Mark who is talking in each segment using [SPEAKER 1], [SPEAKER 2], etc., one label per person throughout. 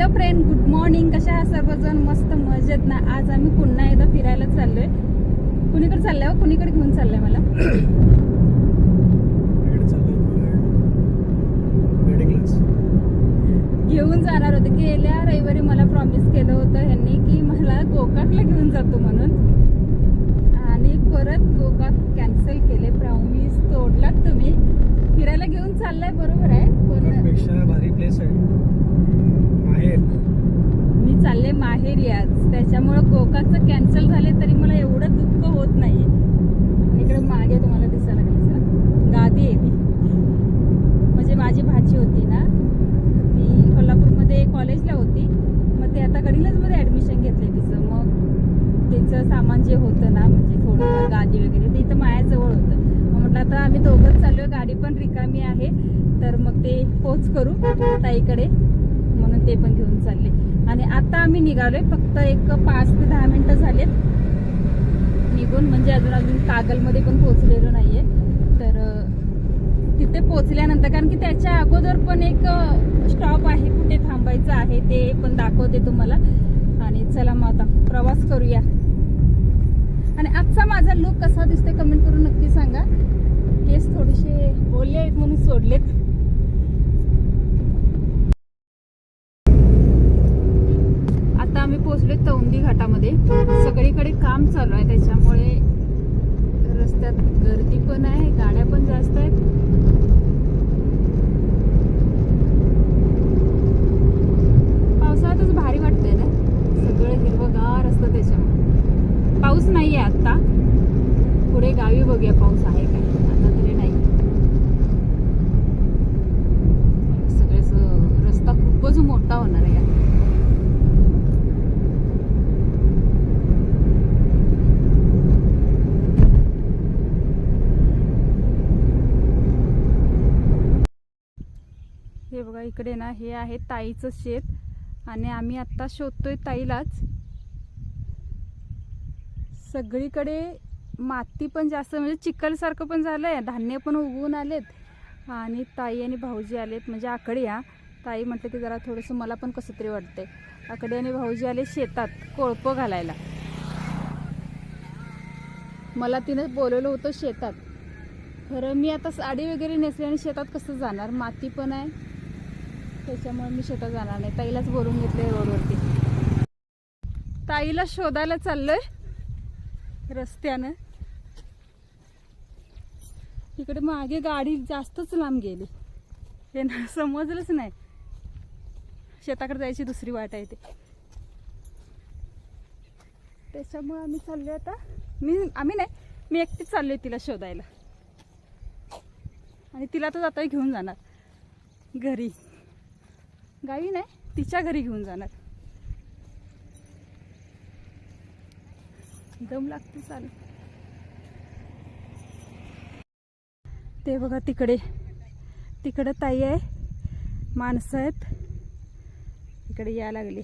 [SPEAKER 1] Hello friend good morning. कशा आहात सर्वजण? मस्त मजेत ना? आज आम्ही पुन्हा एकदा फिरायला चाललोय. कुणीकडे चाललंय हो? कुणीकडे घेऊन चाललंय मला? घेऊन जाणार होते. गेल्या रविवारी मला प्रॉमिस केलं होतं ह्यांनी की मला गोकाकला घेऊन जातो म्हणून. आणि परत गोकाक कॅन्सल केले प्रॉमिस तोडलात तुम्ही. फिरायला घेऊन चाललाय बरोबर आहे पण
[SPEAKER 2] पेक्षा भारी प्लेस आहे.
[SPEAKER 1] चालले माहेरी आज त्याच्यामुळं कोकाचं कॅन्सल झाले तरी मला एवढं दुःख होत नाहीये. इकडे मागे तुम्हाला दिसायला लागली. सर गादी आहे ती. म्हणजे माझी भाची होती ना ती कोल्हापूरमध्ये कॉलेजला होती. मग ते आता मध्ये ॲडमिशन घेतले तिचं. मग तिचं सामान जे होतं ना म्हणजे थोडं गादी वगैरे ते इथं मायाजवळ होतं. मग म्हटलं आता आम्ही दोघंच चाललो गाडी पण रिकामी आहे. तर मग ते पोच करू ताईकडे. म्हणून ते पण आत्ता आता आम्ही निघालोय. फक्त एक पाच ते दहा मिनिटं झालेत. निघून म्हणजे अजून अजून कागलमध्ये पण पोहोचलेलो नाहीये. तर तिथे पोहोचल्यानंतर कारण की त्याच्या अगोदर पण एक स्टॉप आहे कुठे थांबायचं आहे ते पण दाखवते तुम्हाला. आणि चला मग आता प्रवास करूया. आणि आजचा माझा लुक कसा दिसतोय कमेंट करून नक्की सांगा. केस थोडेसे बोलले आहेत म्हणून सोडलेत. पोहोचलोय घाटामध्ये. सगळीकडे काम चालू आहे. त्याच्यामुळे रस्त्यात गर्दी पण आहे गाड्या पण जास्त आहेत. पावसाळ्यातच भारी वाटतंय ना? सगळं हिरवगार असतं त्याच्यामुळे. पाऊस नाही आहे आत्ता. पुढे गावी बघूया पाऊस आहे काय. आता तरी नाही सगळे असं रस्ता खूपच मोठा होणार आहे यार. हे बघा इकडे ना हे आहे ताईचं शेत. आणि आम्ही आत्ता शोधतोय ताईलाच. सगळीकडे माती पण जास्त म्हणजे चिखलसारखं पण झालं आहे धान्य पण उगवून आलेत. आणि ताई आणि भाऊजी आलेत म्हणजे आकडे या ताई म्हटलं की जरा थोडंसं मला पण कसं तरी वाटतंय. आकडे आणि भाऊजी आले शेतात कोळपं घालायला. मला तिनं बोलवलं होतं शेतात. खरं मी आता साडी वगैरे नेसली आणि शेतात कसं जाणार? माती पण आहे. त्याच्यामुळे मी शेतात जाणार नाही. ताईलाच बोलून घेतले रोडवरती. ताईला शोधायला चाललोय रस्त्यानं. इकडे मागे गाडी जास्तच लांब गेली. हे ना समजलंच नाही. शेताकडे जायची दुसरी वाट आहे ते. त्याच्यामुळे आम्ही चाललोय आता. मी आम्ही नाही मी एकटीच चाललोय तिला शोधायला. आणि तिला तर जाता घेऊन जाणार. घरी. गाई नाही तिच्या घरी घेऊन जाणार. दम लागते चाल. ते बघा तिकडे तिकडं ताई आहे माणसं आहेत. इकडे या लागली.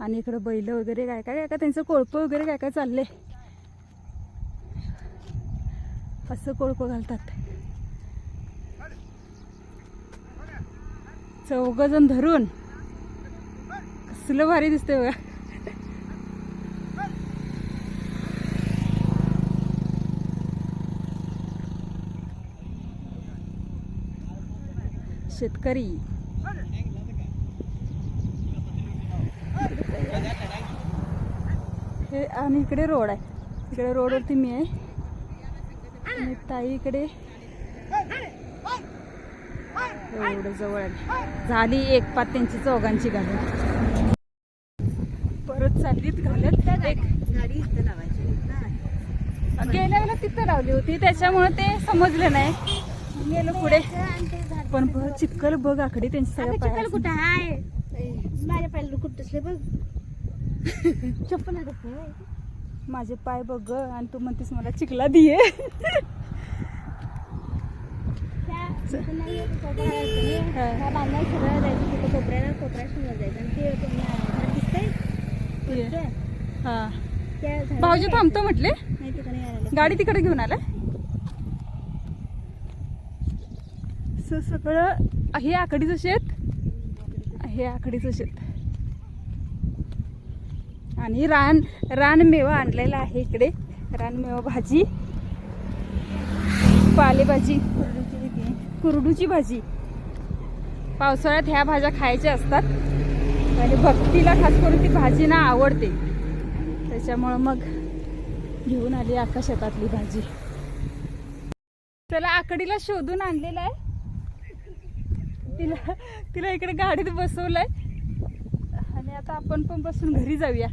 [SPEAKER 1] आणि इकडं बैल वगैरे काय काय काय काय त्यांचं कोळपं वगैरे काय काय चाललंय. असं कोळपं घालतात. चौघजण धरून. कसलं भारी दिसतंय बघा. शेतकरी. हे आणि इकडे रोड आहे. इकडे रोडवरती मी आहे. आणि ताई इकडे. एवढं जवळ झाली एक पात त्यांची चौघांची घालून. परत चाललीत घालत.
[SPEAKER 3] गाडी
[SPEAKER 1] गेल्या वेळेला तिथं लावली होती. त्याच्यामुळे ते समजलं नाही. गेलो पुढे. पण बघ चितकल बघ आकडे त्यांची पायात.
[SPEAKER 3] कुठं आहे माझ्या पायाला कुठं बघ. चप्पल
[SPEAKER 1] माझे पाय बघ आणि तू म्हणतेस मला चिकला दिये हा.
[SPEAKER 3] बांधणार सरळ जायचं तिथं कोपऱ्याला कोपऱ्यात समोर जायचं आणि ते तुम्ही
[SPEAKER 1] हा.
[SPEAKER 3] झाडाला
[SPEAKER 1] भाऊजी
[SPEAKER 3] जायचं.
[SPEAKER 1] थांबतो म्हटले. गाडी तिकडे घेऊन आला. सगळं हे आकडीचं शेत. हे आकडीचं शेत. आणि रान रानमेवा आणलेला आहे इकडे. रानमेवा भाजी. पालेभाजी. कुरडूची भाजी. पावसाळ्यात ह्या भाज्या खायच्या असतात. आणि भक्तीला खास करून ती भाजी ना आवडते. त्याच्यामुळं मग घेऊन आली आका शेतातली भाजी. त्याला आकडीला शोधून आणलेला आहे. तिला तिला इकडे गाडीत बसवलंय. आणि आता आपण पण बसून घरी जाऊया.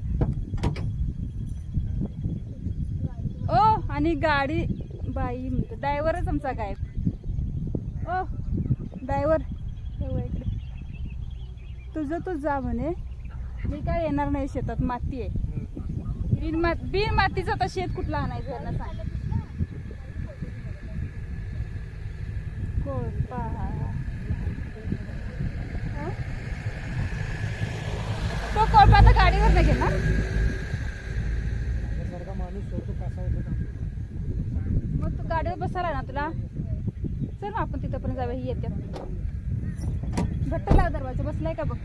[SPEAKER 1] ओ आणि गाडी बाई म्हणतो ड्रायव्हरच आमचा गायब. ओ ड्रायव्हर. इकडे. तुझं तू जा म्हणे. मी काय येणार नाही शेतात माती आहे. बिन मात बिन मातीचं आता शेत कुठला आणायचं यांना सांग. कोळपा? तो कोळपा तर गाडीवर नाही घेणार मग तू गाडीवर बसायला ना तुला. चल मग आपण तिथपर्यंत जाऊया ही येते घट्ट लाव दरवाजा बसलाय का बघ?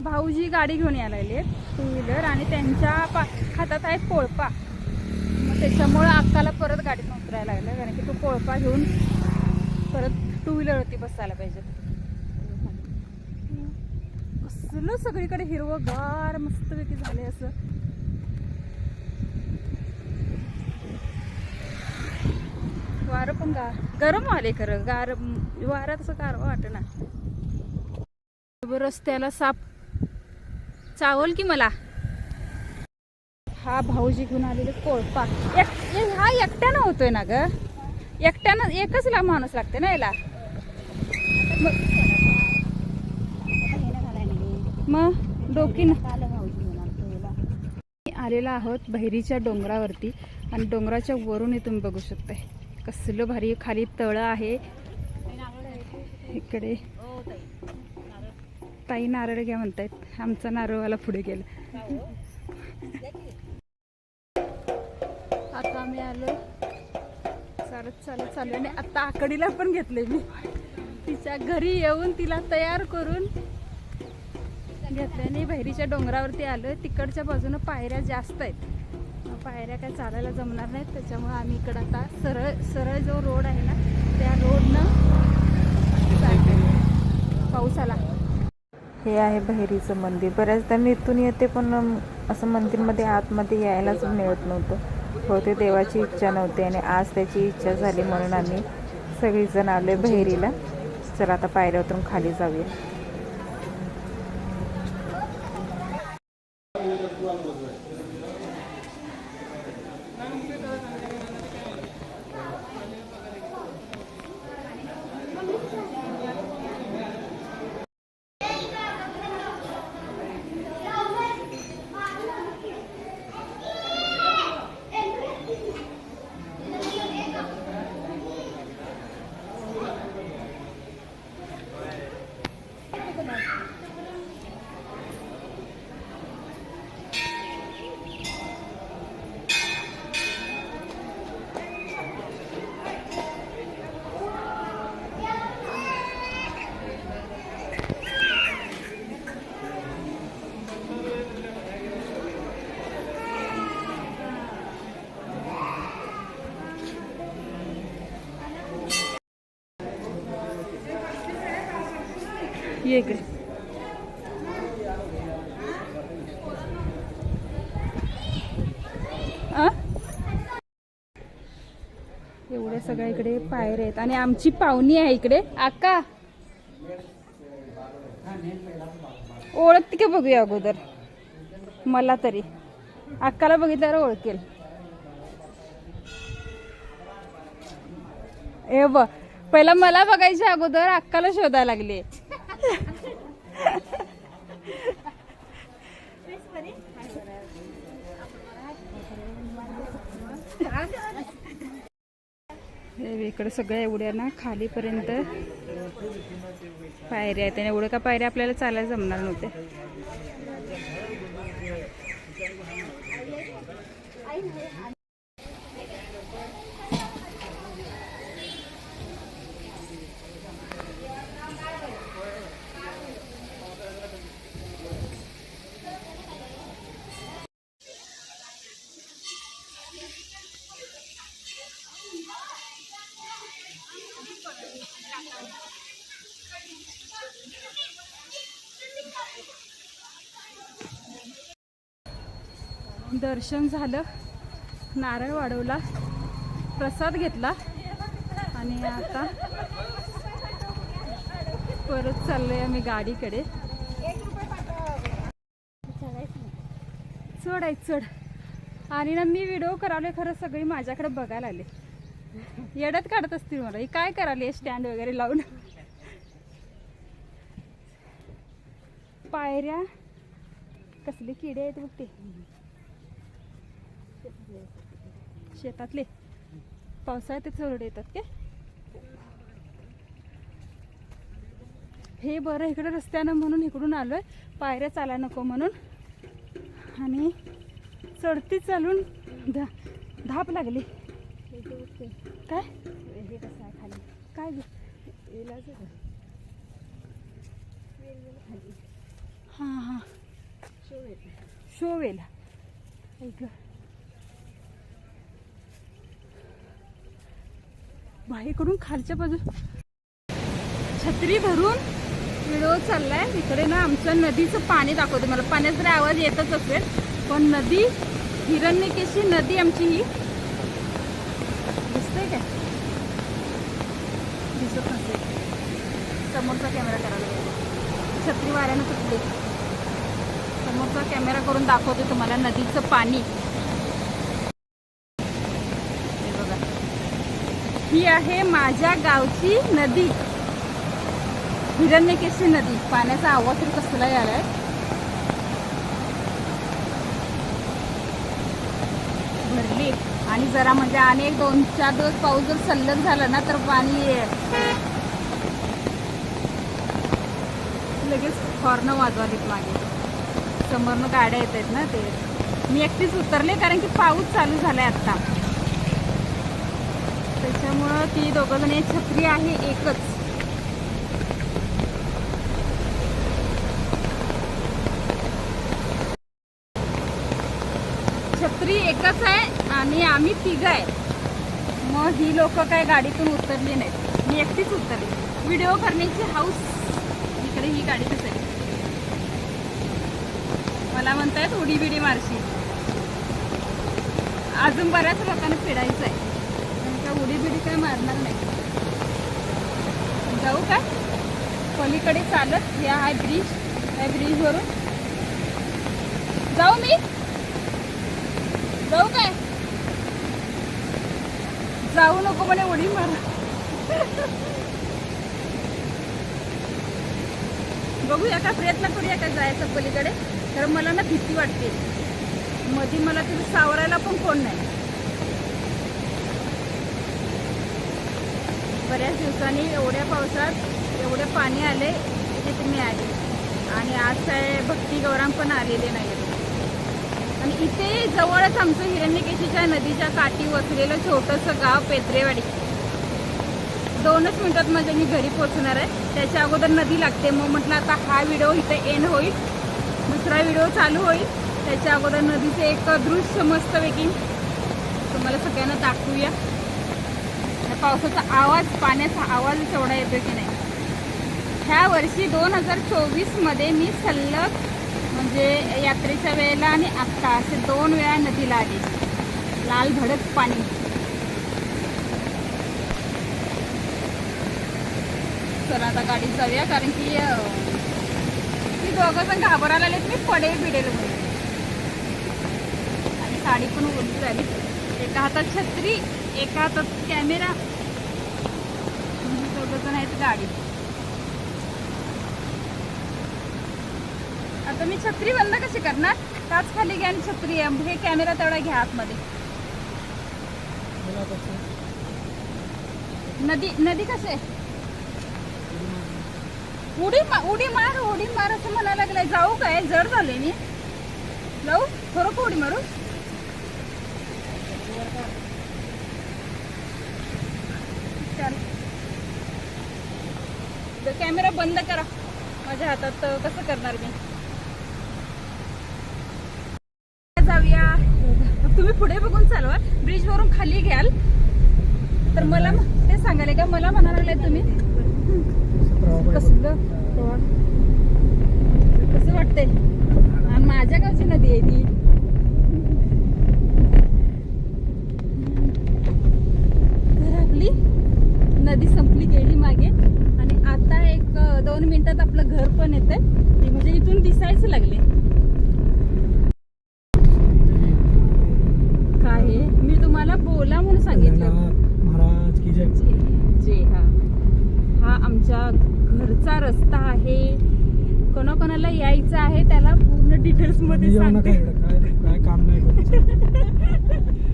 [SPEAKER 1] भाऊजी गाडी घेऊन यायला लागले टू व्हीलर आणि त्यांच्या पा हातात आहे पोळपा. मग त्याच्यामुळं अक्काला परत गाडीत उतरायला लागलं कारण की तो पोळपा घेऊन परत टू व्हीलरवरती बसायला पाहिजे. बाजूला सगळीकडे हिरवंगार मस्तपैकी झाले असं. वारं पण गा गरम आले खरं. गार वारा तसं गार वाटत ना रस्त्याला साप. चावल की मला? हा भाऊजी घेऊन आलेले कोळपा एक हा एकट्यानं होतोय ना ग? एकट्यानं एकच ला माणूस लागते ना याला? मग- मग डोकीनं आलेला आहोत बहिरीच्या डोंगरावरती आणि डोंगराच्या वरून तुम्ही बघू शकताय कसलं भारी खाली तळ आहे. इकडे. ताई नारळ घ्या म्हणतायत. आमचा नारळवाला पुढे गेला. आता आम्ही आलो. चालत चालत चालू आणि आता आकडीला पण घेतले मी. तिच्या घरी येऊन तिला तयार करून घेतल्याने बहिरीच्या डोंगरावरती आलोय. तिकडच्या बाजूनं पायऱ्या जास्त आहेत. पायऱ्या काय चालायला जमणार नाहीत. त्याच्यामुळे आम्ही इकडं आता सरळ सरळ जो रोड आहे ना त्या रोडनं पाऊस आला
[SPEAKER 4] हे आहे बहिरीचं मंदिर. बऱ्याचदा मी इथून येते पण असं मंदिरमध्ये आतमध्ये यायलाच मिळत नव्हतं. होते देवाची इच्छा नव्हती आणि आज त्याची इच्छा झाली म्हणून आम्ही सगळीजण आलो आहे बहिरीला. चला आता पायऱ्या उतरून खाली जाऊया.
[SPEAKER 1] ये इकडे. एवढ्या सगळ्या इकडे पायर आहेत. आणि आमची पाहुणी आहे इकडे. आका. ओळखते का बघूया अगोदर? मला तरी. अक्काला बघितल्यावर ओळखेल. ए ब पहिला मला बघायच्या अगोदर अक्काला शोधायला लागले इकडे सगळ्या एवढ्या ना खालीपर्यंत पायऱ्या आहेत. आणि एवढं का पायऱ्या आपल्याला चालायला जमणार नव्हत्या. दर्शन झालं. नारळ वाढवला. प्रसाद घेतला. आणि आता परत चाललोय आम्ही गाडीकडे. चढ आहे चढ. आणि ना मी व्हिडिओ करावले खरं सगळी माझ्याकडे बघायला आले. येड्यात काढत असतील मला ही काय करायला स्टँड वगैरे लावून? पायऱ्या. कसले किडे आहेत बघ ते. शेतातले. पावसाळ्यात ते येतात के. हे बरं इकडे रस्त्यानं म्हणून इकडून आलोय. पायऱ्या चालायला नको म्हणून. आणि चढती चालून धा धाप लागली. काय?
[SPEAKER 3] हे कसं आहे खाली
[SPEAKER 1] काय
[SPEAKER 3] इलाज खाली
[SPEAKER 1] हां हां.
[SPEAKER 3] शो येते.
[SPEAKER 1] शोवेल. ऐक. बाईकडून खालच्या बाजू छत्री भरून व्हिडिओ चाललाय. इकडे ना आमचं नदीचं पाणी दाखवते. मला पाण्याचा आवाज येतच असेल पण नदी हिरण्यकेशी नदी आमची ही. दिसते काय? दिसत नसेल. समोरचा कॅमेरा करायला छत्री वाऱ्यानं तुटली. समोरचा कॅमेरा करून दाखवते तुम्हाला नदीचं पाणी. हे बघा. ही आहे माझ्या गावची नदी. हिरण्यकेशी नदी. पाण्याचा आवाज तरी कसला आहे लागली आणि जरा म्हणजे आणि एक दोन चार दिवस पाऊस जर सल्लग झाला ना तर पाणी लगेच हॉर्न वाजवालीत मागे. समोरनं गाड्या येत आहेत ना ते. मी एकटीच उतरले कारण की पाऊस चालू झालाय आता. त्याच्यामुळं ती दोघं जण छत्री आहे एकच. छत्री एकच आहे. आणि आम्ही तिघ आहे. मग ही लोक काय गाडीतून उतरली नाहीत. मी एकटीच उतरली. व्हिडिओ करण्याची हाऊस इकडे ही गाडी दिसेल. मला म्हणतायत उडी बिडी मारशी अजून बऱ्याच लोकांना फिरायचं आहे पण उडी बिडी काय मारणार नाही जाऊ का? पलीकडे चालत हे आहे ब्रिज या ब्रिजवरून जाऊ मी. जाऊ काय? जाऊ नको म्हणे उडी मारा. बघूया का प्रयत्न करूया का जायचं पलीकडे? तर मला ना भीती वाटते. मध्ये मला तिथे सावरायला पण कोण नाही. बऱ्याच दिवसांनी एवढ्या पावसात एवढे पाणी आले तिथे मी आले. आणि आज काय भक्ती गौराम पण आलेले नाही आणि इथे जवळच आमचं हिरण्यकेशीच्या नदीच्या काठी वसलेलं छोटंसं गाव पेत्रेवाडी. दोनच मिनिटात म्हणजे मी घरी पोहोचणार आहे. त्याच्या अगोदर नदी लागते. मग म्हटलं आता हा व्हिडिओ इथे एंड होईल. दुसरा व्हिडिओ चालू होईल. त्याच्या अगोदर नदीचे एक दृश्य मस्तपैकी तुम्हाला सगळ्यांना दाखवूया. पावसाचा आवाज पाण्याचा आवाज एवढा येतो की नाही. ह्या वर्षी दोन हजार चोवीसमध्ये मी सलग म्हणजे यात्रेच्या वेळेला आणि आत्ता असे दोन वेळा नदीला आले. लाल भडक पाणी. तर आता गाडी जाऊया कारण की मी दोघं जण घाबरायला आलेत मी पडेल बिडेल म्हणून. आणि साडी पण ओढली झाली एका हातात छत्री एका हातात कॅमेरा. दोघं जण आहेत गाडी तर मी छत्री बंद कशी करणार? ताच खाली घ्या आणि छत्री आहे. हे कॅमेरा तेवढा घ्या आतमध्ये. नदी नदी कसे आहे? उडी मा उडी मार उडी मार असं म्हणायला लागलाय. जाऊ काय? जड झाले मी. जाऊ खरोखर उडी मारू? चल. कॅमेरा बंद करा. माझ्या हातात कसं करणार मी. जाऊया. तुम्ही पुढे बघून चालवा. ब्रिज वरून खाली घ्याल. तर मला ते सांगायला का? मला म्हणाले तुम्ही. कस वाटते वाटतंय माझ्या गावची नदी आहे ती. तर आपली नदी संपली गेली मागे. आणि आता एक दोन मिनिटात
[SPEAKER 2] आपलं घर पण
[SPEAKER 1] येतंय. म्हणजे इथून दिसायचं लागले रस्ता आहे. कोणाकोणाला यायचं आहे त्याला पूर्ण
[SPEAKER 2] डिटेल्समध्ये
[SPEAKER 1] सांगते.
[SPEAKER 2] काय काम नाही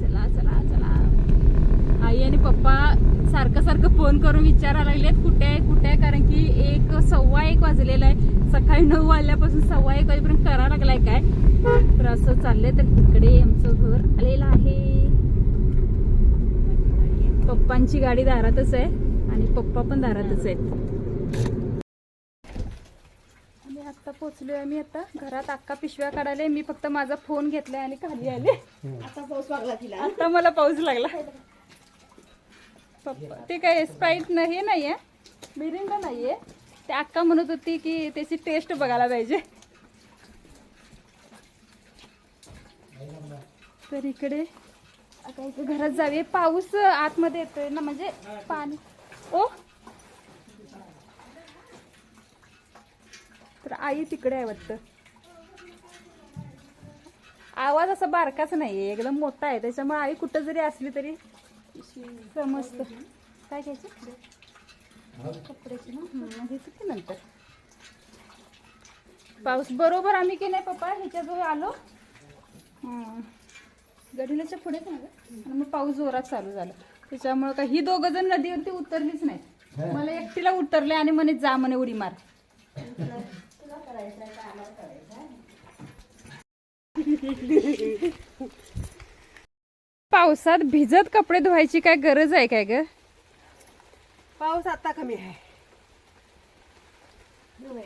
[SPEAKER 1] चला चला चला. आई आणि पप्पा सारखं सारखं फोन करून विचारायला लागलेत कुठे आहे कुठे आहे? कारण की एक सव्वा एक वाजलेला आहे. सकाळी नऊ वाजल्यापासून सव्वा एक वाजेपर्यंत करा लागलाय काय? तर असं चाललंय तर इकडे आमचं घर आलेलं आहे. पप्पांची गाडी दारातच आहे. आणि पप्पा पण दारातच आहेत. आणि आता पोचलोय आम्ही आता घरात अक्का पिशव्या काढायला मी फक्त माझा फोन घेतलाय आणि खाली आले.
[SPEAKER 3] आता पाऊस लागला तिला.
[SPEAKER 1] आता मला पाऊस लागला. पप्पा ते काय स्प्राईट न हे नाहीये मिरिंडा नाहीये. ते अक्का म्हणत होती की त्याची टेस्ट बघायला पाहिजे. तर इकडे आता घरात जाऊया. पाऊस आतमध्ये येतोय ना म्हणजे पाणी. ओ. तर आई तिकडे आहे वाटतं. आवाज असा बारकाच नाहीये एकदम मोठा आहे त्याच्यामुळे आई कुठं जरी असली तरी समजत. काय घ्यायचं? कपड्याची ना? घेते की नंतर? पाऊस बरोबर आम्ही की नाही पप्पा? ह्याच्याजवळ आलो. गडीलाच्या गडिलाच्या पुढेच ना आणि मग पाऊस जोरात चालू झाला. त्याच्यामुळे का ही दोघं जण नदीवरती उतरलीच नाही मला एकटीला उतरले आणि म्हणे जा म्हणे उडी मार. पावसात भिजत कपडे धुवायची काय गरज आहे काय ग?
[SPEAKER 2] पाऊस आता कमी आहे.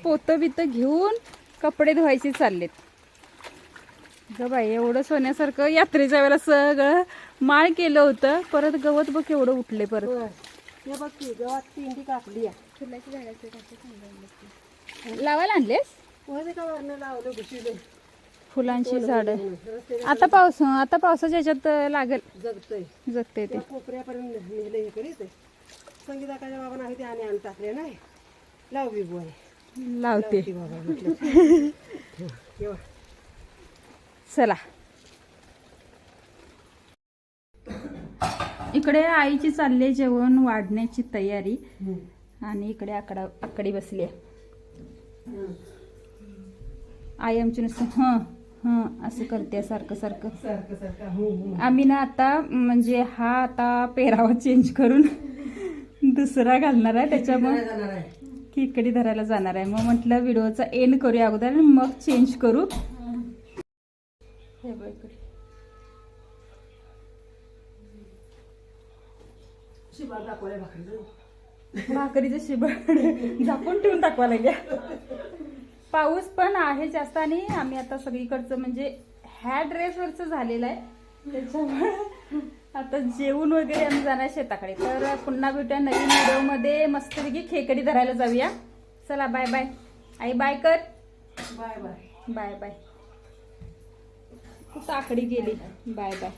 [SPEAKER 1] पोत बित घेऊन कपडे धुवायचे चाललेत. ग बाई एवढं सोन्यासारखं यात्रेच्या वेळेला सगळं माळ केलं होतं. परत गवत बघ एवढं उठले परत.
[SPEAKER 2] हे बघ की गावात पिंडी कापली आहे.
[SPEAKER 3] फुलाची झाडाची काठी सांगायला
[SPEAKER 1] लावायला आणलेस?
[SPEAKER 2] मध्ये का वरनं लावलं घुशीले.
[SPEAKER 1] फुलांची झाडं. आता पाऊस हं, आता पावसाच्या ह्याच्यात लागल.
[SPEAKER 2] जगतय.
[SPEAKER 1] जगते ते.
[SPEAKER 2] त्या कोपऱ्यापर्यंत नेले हे करीत संगीताकाच्या बाबांना आहे ते आणि आणून टाकले नाही? लाव बी बुवा.
[SPEAKER 1] लावते.
[SPEAKER 2] बाबा म्हटलं.
[SPEAKER 1] चला. इकडे आईची चालली जेवण वाढण्याची तयारी. आणि इकडे आकडा आकडी बसली आहे. आई आमची नुसतं हं हं असं करते सारखं सारखं.
[SPEAKER 2] सारखं सारखं
[SPEAKER 1] आम्ही ना आता म्हणजे हा आता पेरावा चेंज करून दुसरा घालणार आहे त्याच्यामुळे खिकडी धरायला जाणार आहे. मग म्हटलं व्हिडिओचा एंड करूया अगोदर मग चेंज करू. हे बघ भाकरीचं शिबड झाकून ठेवून टाकवा लागल्या. पाऊस पण आहे जास्त आणि आम्ही आता सगळीकडचं म्हणजे ह्या ड्रेसवरच झालेलं आहे. त्याच्यामुळे आता जेवून वगैरे आम्ही जाणार शेताकडे. तर पुन्हा भेटूया नवीन व्हिडिओमध्ये. मस्तपैकी खेकडी धरायला जाऊया. चला बाय बाय आई बाय कर.
[SPEAKER 2] बाय बाय
[SPEAKER 1] बाय बाय तू आकडी गेली. Bye bye.